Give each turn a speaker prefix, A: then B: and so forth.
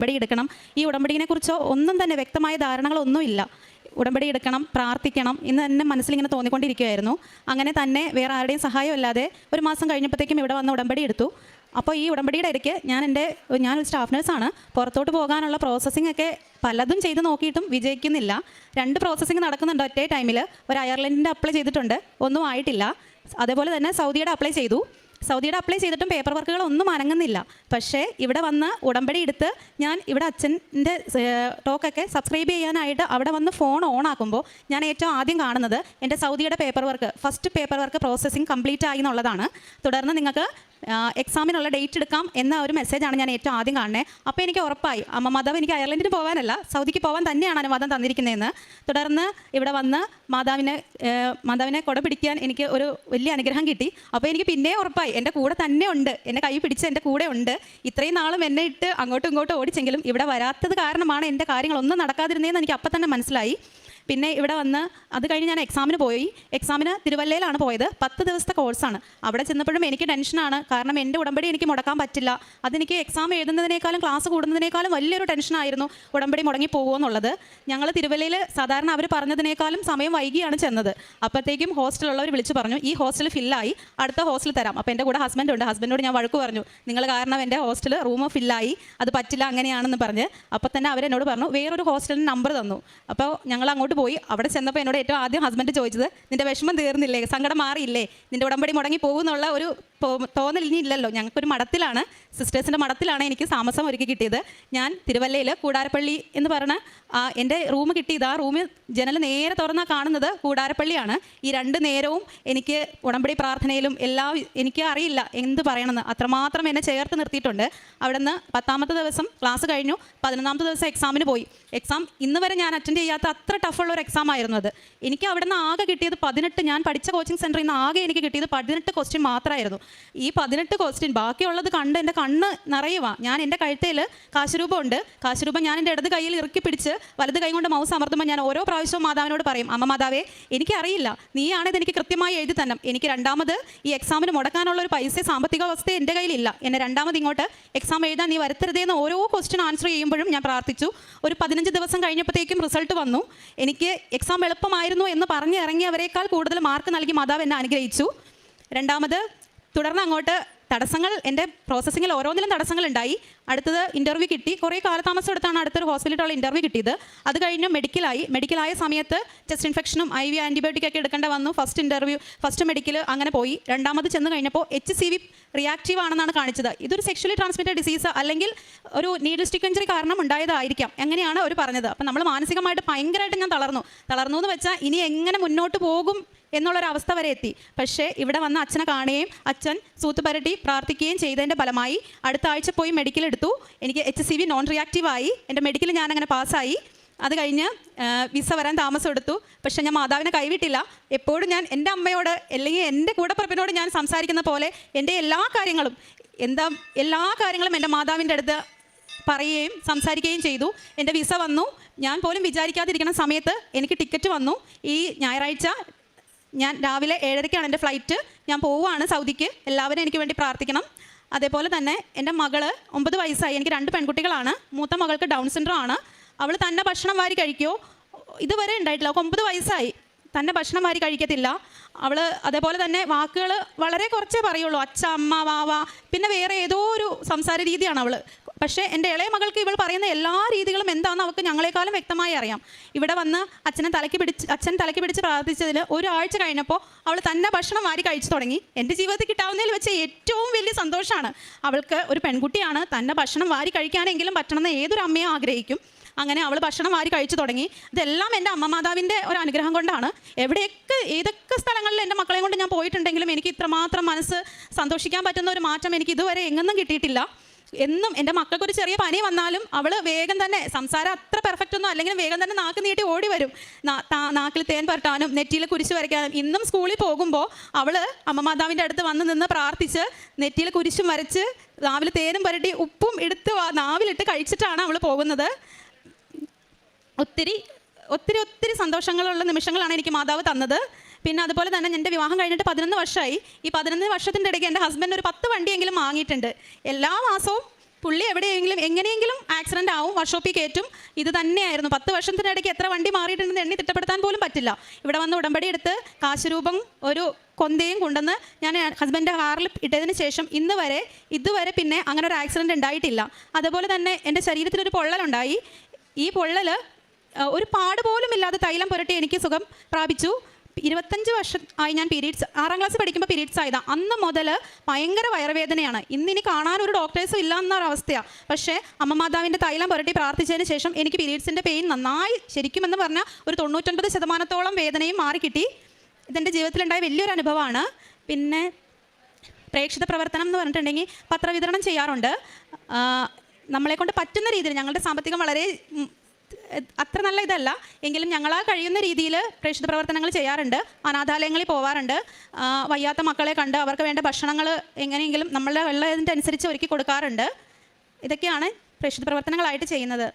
A: ഉടമ്പടി എടുക്കണം. ഈ ഉടമ്പടിയെ കുറിച്ചോ ഒന്നും തന്നെ വ്യക്തമായ ധാരണകളൊന്നുമില്ല. ഉടമ്പടി എടുക്കണം പ്രാർത്ഥിക്കണം എന്ന് തന്നെ മനസ്സിൽ ഇങ്ങനെ തോന്നിക്കൊണ്ടിരിക്കുകയായിരുന്നു. അങ്ങനെ തന്നെ വേറെ ആരുടെയും സഹായം ഇല്ലാതെ ഒരു മാസം കഴിഞ്ഞപ്പോഴത്തേക്കും ഇവിടെ വന്ന് ഉടമ്പടി എടുത്തു. അപ്പോൾ ഈ ഉടമ്പടിയുടെ ഇടയ്ക്ക് ഞാൻ എന്റെ ഞാൻ ഒരു സ്റ്റാഫ് നഴ്സാണ്. പുറത്തോട്ട് പോകാനുള്ള പ്രോസസ്സിംഗ് ഒക്കെ പലതും ചെയ്ത് നോക്കിയിട്ടും വിജയിക്കുന്നില്ല. രണ്ട് പ്രോസസ്സിംഗ് നടക്കുന്നുണ്ട് ഒറ്റേ ടൈമിൽ ഒരു അയർലൻഡിന്റെ അപ്ലൈ ചെയ്തിട്ടുണ്ട്. ഒന്നും ആയിട്ടില്ല. അതേപോലെ തന്നെ സൗദിയുടെ അപ്ലൈ ചെയ്തു. സൗദിയുടെ അപ്ലൈ ചെയ്തിട്ടും പേപ്പർ വർക്കുകൾ ഒന്നും അനങ്ങുന്നില്ല. പക്ഷേ ഇവിടെ വന്ന് ഉടമ്പടി എടുത്ത് ഞാൻ ഇവിടെ അച്ഛന്റെ ടോക്കൊക്കെ സബ്സ്ക്രൈബ് ചെയ്യാനായിട്ട് അവിടെ വന്ന് ഫോൺ ഓൺ ആക്കുമ്പോൾ ഞാൻ ഏറ്റവും ആദ്യം കാണുന്നത് എന്റെ സൗദിയുടെ paper work first paper work processing complete ആയി എന്നുള്ളതാണ്. തുടർന്ന് നിങ്ങൾക്ക് എക്സാമിനുള്ള ഡേറ്റ് എടുക്കാം എന്ന ഒരു മെസ്സേജാണ് ഞാൻ ഏറ്റവും ആദ്യം കാണുന്നത് അപ്പോൾ എനിക്ക് ഉറപ്പായി. അമ്മ മാതാവ് എനിക്ക് അയർലൻഡിന് പോകാനല്ല സൗദിക്ക് പോകാൻ തന്നെയാണ് അനുവാദം തന്നിരിക്കുന്നതെന്ന്. തുടർന്ന് ഇവിടെ വന്ന് മാതാവിനെ മാതാവിനെ കൊട പിടിക്കാൻ എനിക്ക് ഒരു വലിയ അനുഗ്രഹം കിട്ടി. അപ്പോൾ എനിക്ക് പിന്നെ ഉറപ്പായി. എന്റെ കൂടെ തന്നെ ഉണ്ട്. എന്റെ കൈ പിടിച്ച് എന്റെ കൂടെ ഉണ്ട്. ഇത്രയും നാളും എന്നെ ഇട്ട് അങ്ങോട്ടും ഇങ്ങോട്ടും ഓടിച്ചെങ്കിലും ഇവിടെ വരാത്തത് കാരണമാണ് എന്റെ കാര്യങ്ങളൊന്നും നടക്കാതിരുന്നതെന്ന് എനിക്ക് അപ്പം തന്നെ മനസ്സിലായി. പിന്നെ ഇവിടെ വന്ന് അത് കഴിഞ്ഞ് ഞാൻ എക്സാമിന് പോയി. എക്സാമിന് തിരുവല്ലയിലാണ് പോയത്. പത്ത് ദിവസത്തെ കോഴ്സാണ് അവിടെ ചെന്നപ്പോഴും എനിക്ക് ടെൻഷനാണ് കാരണം എന്റെ ഉടമ്പടി എനിക്ക് മുടക്കാൻ പറ്റില്ല. അതെനിക്ക് എക്സാം എഴുതുന്നതിനേക്കാളും ക്ലാസ് കൂടുന്നതിനേക്കാളും വലിയൊരു ടെൻഷനായിരുന്നു ഉടമ്പടി മുടങ്ങി പോകുമെന്നുള്ളത് ഞങ്ങൾ തിരുവല്ലയിൽ സാധാരണ അവർ പറഞ്ഞതിനേക്കാളും സമയം വൈകിയാണ് ചെന്നത്. അപ്പോഴത്തേക്കും ഹോസ്റ്റലുള്ളവർ വിളിച്ച് പറഞ്ഞു ഈ ഹോസ്റ്റൽ ഫില്ലായി അടുത്ത ഹോസ്റ്റൽ തരാം. അപ്പോൾ എന്റെ കൂടെ ഹസ്ബൻഡ് ഉണ്ട്. ഹസ്ബൻഡോട് ഞാൻ വഴക്ക് പറഞ്ഞു. നിങ്ങൾ കാരണം എന്റെ ഹോസ്റ്റൽ റൂം ഫില്ലായി അത് പറ്റില്ല അങ്ങനെയാണെന്ന് പറഞ്ഞ്. അപ്പോൾ തന്നെ അവരെന്നോട് പറഞ്ഞു വേറൊരു ഹോസ്റ്റലിന് നമ്പർ തന്നു. അപ്പോൾ ഞങ്ങൾ അങ്ങോട്ട് പോയി. അവിടെ ചെന്നപ്പോൾ എന്നോട് ഏറ്റവും ആദ്യം ഹസ്ബൻഡ് ചോദിച്ചത് നിന്റെ വിഷമം തീർന്നില്ലേ? സങ്കടം മാറിയില്ലേ? നിന്റെ ഉടമ്പടി മുടങ്ങി പോകുന്നുള്ള ഒരു തോന്നൽ ഇല്ലല്ലോ ഞങ്ങൾക്കൊരു മഠത്തിലാണ് സിസ്റ്റേഴ്സിന്റെ മഠത്തിലാണ് എനിക്ക് താമസം ഒരുക്കി കിട്ടിയത്. ഞാൻ തിരുവല്ലയിൽ കൂടാരപ്പള്ളി എന്ന് പറഞ്ഞ എന്റെ റൂം കിട്ടിയത് ആ റൂമിൽ ജനൽ നേരെ തുറന്നാൽ കാണുന്നത് കൂടാരപ്പള്ളിയാണ്. ഈ രണ്ട് നേരവും എനിക്ക് ഉടമ്പടി പ്രാർത്ഥനയിലും എല്ലാം എനിക്ക് അറിയില്ല എന്ത് പറയണമെന്ന്. അത്രമാത്രം എന്നെ ചേർത്ത് നിർത്തിയിട്ടുണ്ട്. അവിടെ നിന്ന് പത്താമത്തെ ദിവസം ക്ലാസ് കഴിഞ്ഞു. പതിനൊന്നാമത്തെ ദിവസം എക്സാമിന് പോയി. എക്സാം ഇന്ന് വരെ ഞാൻ അറ്റൻഡ് ചെയ്യാത്ത അത്ര ടഫുള്ള ഒരു എക്സാം ആയിരുന്നു അത്. എനിക്ക് അവിടെ നിന്ന് ആകെ കിട്ടിയത് പതിനെട്ട് ഞാൻ പഠിച്ച കോച്ചിങ് സെന്ററിൽ നിന്ന് ആകെ എനിക്ക് കിട്ടിയത് പതിനെട്ട് ക്വസ്റ്റ്യൻ മാത്രമായിരുന്നു. ഈ പതിനെട്ട് ക്വസ്റ്റ്യൻ ബാക്കിയുള്ളത് കണ്ട് എന്റെ കണ്ണ് നിറയുക ഞാൻ എന്റെ കഴുത്തയിൽ കാശുരൂപം ഉണ്ട് കാശുരൂപം ഞാൻ എന്റെ ഇടത് കയ്യിൽ ഇറുക്കി പിടിച്ച് വലത് കൈ കൊണ്ട് മൗസ് അമർത്തുമ്പോൾ ഞാൻ ഓരോ പ്രാവശ്യവും മാതാവിനോട് പറയും അമ്മ മാതാവേ എനിക്കറിയില്ല. നീയാണിത് എനിക്ക് കൃത്യമായി എഴുതി തന്നെ എനിക്ക് രണ്ടാമത് ഈ എക്സാമിന് മുടക്കാനുള്ള ഒരു പൈസ സാമ്പത്തിക അവസ്ഥ എന്റെ കയ്യിലില്ല. എന്നെ രണ്ടാമത് ഇങ്ങോട്ട് എക്സാം എഴുതാൻ നീ വരുത്തരുതേന്ന് ഓരോ ക്വസ്റ്റ്യൻ ആൻസർ ചെയ്യുമ്പോഴും ഞാൻ പ്രാർത്ഥിച്ചു. ഒരു പതിനഞ്ച് ദിവസം കഴിഞ്ഞപ്പോഴത്തേക്കും റിസൾട്ട് വന്നു. എനിക്ക് എക്സാം എളുപ്പമായിരുന്നു എന്ന് പറഞ്ഞ് ഇറങ്ങിയവരെക്കാൾ കൂടുതൽ മാർക്ക് നൽകി മാതാവ് എന്നെ അനുഗ്രഹിച്ചു. രണ്ടാമത് തുടർന്ന് അങ്ങോട്ട് തടസ്സങ്ങൾ എന്റെ പ്രോസസ്സിങ്ങിൽ ഓരോന്നിലും തടസ്സങ്ങളുണ്ടായി അടുത്തത് ഇന്റർവ്യൂ കിട്ടി. കുറേ കാലതാമസം എടുത്താണ് അടുത്തൊരു ഹോസ്പിറ്റലിലുള്ള ഇന്റർവ്യൂ കിട്ടിയത്. അത് കഴിഞ്ഞ് മെഡിക്കലായി മെഡിക്കലായ സമയത്ത് ചെസ്റ്റ് ഇൻഫെക്ഷനും ഐ വി ആന്റിബയോട്ടിക് ഒക്കെ എടുക്കേണ്ട വന്നു. ഫസ്റ്റ് ഇന്റർവ്യൂ ഫസ്റ്റ് മെഡിക്കൽ അങ്ങനെ പോയി. രണ്ടാമത് ചെന്ന് കഴിഞ്ഞപ്പോൾ എച്ച് സി വി റിയാക്റ്റീവ് ആണെന്നാണ് കാണിച്ചത്. ഇതൊരു സെക്ഷലി ട്രാൻസ്മിറ്റഡ് ഡിസീസ് അല്ലെങ്കിൽ ഒരു നീഡിൽ സ്റ്റിക്ക് ഇഞ്ചറി കാരണം ഉണ്ടായതായിരിക്കാം. എങ്ങനെയാണ് അവർ പറഞ്ഞത്? അപ്പം നമ്മൾ മാനസികമായിട്ട് ഭയങ്കരമായിട്ട് ഞാൻ തളർന്നു. തളർന്നു എന്ന് വെച്ചാൽ ഇനി എങ്ങനെ മുന്നോട്ട് പോകും എന്നുള്ളൊരവസ്ഥ വരെ എത്തി. പക്ഷേ ഇവിടെ വന്ന അച്ഛനെ കാണുകയും അച്ഛൻ സൂത്ത് പരട്ടി പ്രാർത്ഥിക്കുകയും ചെയ്തതിന്റെ ഫലമായി അടുത്ത ആഴ്ച പോയി മെഡിക്കൽ എടുത്തു. എനിക്ക് H C V non reactive ആയി. എന്റെ മെഡിക്കൽ ഞാൻ അങ്ങനെ പാസ്സായി. അത് കഴിഞ്ഞ് വിസ വരാൻ താമസം എടുത്തു. പക്ഷേ ഞാൻ മാതാവിനെ കൈവിട്ടില്ല. എപ്പോഴും ഞാൻ എന്റെ അമ്മയോട് അല്ലെങ്കിൽ എന്റെ കൂടപ്പുറപ്പിനോട് ഞാൻ സംസാരിക്കുന്ന പോലെ എന്റെ എല്ലാ കാര്യങ്ങളും എന്താ എല്ലാ കാര്യങ്ങളും എന്റെ മാതാവിന്റെ അടുത്ത് പറയുകയും സംസാരിക്കുകയും ചെയ്തു. എന്റെ വിസ വന്നു. ഞാൻ പോലും വിചാരിക്കാതിരിക്കുന്ന സമയത്ത് എനിക്ക് ടിക്കറ്റ് വന്നു. ഈ ഞായറാഴ്ച ഞാൻ രാവിലെ ഏഴരയ്ക്കാണ് എന്റെ ഫ്ലൈറ്റ് ഞാൻ പോവുകയാണ് സൗദിക്ക്. എല്ലാവരും എനിക്ക് വേണ്ടി പ്രാർത്ഥിക്കണം. അതേപോലെ തന്നെ എന്റെ മകൾ ഒമ്പത് വയസ്സായി. എനിക്ക് രണ്ട് പെൺകുട്ടികളാണ്. മൂത്ത മകൾക്ക് ഡൗൺ സിൻഡ്രോം ആണ്. അവൾ തന്നെ ഭക്ഷണം വാരി കഴിക്കുമോ ഇതുവരെ ഉണ്ടായിട്ടില്ല. അവൾക്ക് ഒമ്പത് വയസ്സായി. തന്നെ ഭക്ഷണം വാരി കഴിക്കത്തില്ല. അവൾ അതേപോലെ തന്നെ വാക്കുകൾ വളരെ കുറച്ചേ പറയുള്ളൂ. അച്ഛ അമ്മ വാവ പിന്നെ വേറെ ഏതോ ഒരു സംസാര രീതിയാണ് അവൾ പക്ഷേ എന്റെ ഇളയ മകൾക്ക് ഇവൾ പറയുന്ന എല്ലാ രീതികളും എന്താണെന്ന് അവൾക്ക് ഞങ്ങളെക്കാളും വ്യക്തമായി അറിയാം. ഇവിടെ വന്ന് അച്ഛനെ തലയ്ക്ക് പിടിച്ച് അച്ഛൻ തലയ്ക്ക് പിടിച്ച് പ്രാർത്ഥിച്ചതിൽ ഒരാഴ്ച കഴിഞ്ഞപ്പോൾ അവൾ തന്നെ ഭക്ഷണം വാരി കഴിച്ചു തുടങ്ങി. എന്റെ ജീവിതത്തിൽ കിട്ടാവുന്നതിൽ വെച്ച് ഏറ്റവും വലിയ സന്തോഷമാണ്. അവൾക്ക് ഒരു പെൺകുട്ടിയാണ്. തന്നെ ഭക്ഷണം വാരി കഴിക്കാനെങ്കിലും പറ്റണമെന്ന് ഏതൊരു അമ്മയും ആഗ്രഹിക്കും. അങ്ങനെ അവൾ ഭക്ഷണം വാരി കഴിച്ചു തുടങ്ങി. ഇതെല്ലാം എന്റെ അമ്മ മാതാവിന്റെ ഒരു അനുഗ്രഹം കൊണ്ടാണ്. എവിടെയൊക്കെ ഏതൊക്കെ സ്ഥലങ്ങളിൽ എന്റെ മക്കളെ കൊണ്ട് ഞാൻ പോയിട്ടുണ്ടെങ്കിലും എനിക്ക് ഇത്രമാത്രം മനസ്സ് സന്തോഷിക്കാൻ പറ്റുന്ന ഒരു മാറ്റം എനിക്ക് ഇതുവരെ എങ്ങൊന്നും കിട്ടിയിട്ടില്ല. എന്നും എന്റെ മക്കൾക്ക് ഒരു ചെറിയ പനി വന്നാലും അവൾ വേഗം തന്നെ സംസാരം അത്ര പെർഫെക്റ്റ് ഒന്നും അല്ലെങ്കിൽ വേഗം തന്നെ നാക്ക് നീട്ടി ഓടി വരും. നാക്കിൽ തേൻ പരട്ടാനും നെറ്റിയിൽ കുരിശ് വരയ്ക്കാനും. ഇന്നും സ്കൂളിൽ പോകുമ്പോൾ അവൾ അമ്മമാതാവിന്റെ അടുത്ത് വന്ന് നിന്ന് പ്രാർത്ഥിച്ച് നെറ്റിയിൽ കുരിശും വരച്ച് നാവിൽ തേനും പരട്ടി ഉപ്പും എടുത്ത് നാവിലിട്ട് കഴിച്ചിട്ടാണ് അവൾ പോകുന്നത്. ഒത്തിരി ഒത്തിരി ഒത്തിരി സന്തോഷങ്ങളുള്ള നിമിഷങ്ങളാണ് എനിക്ക് മാതാവ് തന്നത്. പിന്നെ അതുപോലെ തന്നെ എന്റെ വിവാഹം കഴിഞ്ഞിട്ട് പതിനൊന്ന് വർഷമായി. ഈ പതിനൊന്ന് വർഷത്തിന്റെ ഇടയ്ക്ക് എന്റെ ഹസ്ബൻഡ് ഒരു പത്ത് വണ്ടിയെങ്കിലും വാങ്ങിയിട്ടുണ്ട്. എല്ലാ മാസവും പുള്ളി എവിടെയെങ്കിലും എങ്ങനെയെങ്കിലും ആക്സിഡന്റ് ആവും വർക്ക്ഷോപ്പിൽ കയറ്റും. ഇത് തന്നെയായിരുന്നു. പത്ത് വർഷത്തിനിടയ്ക്ക് എത്ര വണ്ടി മാറിയിട്ടുണ്ടെന്ന് എണ്ണി തിട്ടപ്പെടുത്താൻ പോലും പറ്റില്ല. ഇവിടെ വന്ന് ഉടമ്പടി എടുത്ത് കാശുരൂപം ഒരു കൊന്തയും കൊണ്ടുവന്ന് ഞാൻ ഹസ്ബൻഡ് കാറിൽ ഇട്ടതിന് ശേഷം ഇന്ന് വരെ ഇതുവരെ പിന്നെ അങ്ങനെ ഒരു ആക്സിഡന്റ് ഉണ്ടായിട്ടില്ല. അതുപോലെ തന്നെ എന്റെ ശരീരത്തിലൊരു പൊള്ളലുണ്ടായി. ഈ പൊള്ളൽ ഒരു പാട് പോലും ഇല്ലാതെ തൈലം പുരട്ടി എനിക്ക് സുഖം പ്രാപിച്ചു. ഇരുപത്തഞ്ച് വർഷം ആയി ഞാൻ പീരീഡ്സ് ആറാം ക്ലാസ് പഠിക്കുമ്പോൾ പീരീഡ്സ് ആയതാണ് അന്ന് മുതൽ ഭയങ്കര വയറുവേദനയാണ്. ഇന്നിനി കാണാൻ ഒരു ഡോക്ടേഴ്സും ഇല്ല എന്നൊരു അവസ്ഥയാണ് പക്ഷേ അമ്മ മാതാവിന്റെ തൈലം പുരട്ടി പ്രാർത്ഥിച്ചതിന് ശേഷം എനിക്ക് പീരീഡ്സിന്റെ പെയിൻ നന്നായി ശരിക്കും എന്ന് പറഞ്ഞാൽ ഒരു തൊണ്ണൂറ്റൊൻപത് ശതമാനത്തോളം വേദനയും മാറിക്കിട്ടി. ഇതെന്റെ ജീവിതത്തിലുണ്ടായ വലിയൊരു അനുഭവമാണ്. പിന്നെ പ്രേക്ഷിത പ്രവർത്തനം എന്ന് പറഞ്ഞിട്ടുണ്ടെങ്കിൽ പത്രവിതരണം ചെയ്യാറുണ്ട്. നമ്മളെക്കൊണ്ട് നമ്മളെ കൊണ്ട് പറ്റുന്ന രീതിയിൽ ഞങ്ങളുടെ സാമ്പത്തികം വളരെ അത്ര നല്ല ഇതല്ല. എങ്കിലും ഞങ്ങളാൽ കഴിയുന്ന രീതിയിൽ പ്രേക്ഷിത പ്രവർത്തനങ്ങൾ ചെയ്യാറുണ്ട്. അനാഥാലയങ്ങളിൽ പോവാറുണ്ട്. വയ്യാത്ത മക്കളെ കണ്ട് അവർക്ക് വേണ്ട ഭക്ഷണങ്ങൾ എങ്ങനെയെങ്കിലും നമ്മളുടെ വെള്ളത്തിന്റെ അനുസരിച്ച് ഒരുക്കി കൊടുക്കാറുണ്ട്. ഇതൊക്കെയാണ് പ്രേക്ഷിത പ്രവർത്തനങ്ങളായിട്ട് ചെയ്യുന്നത്.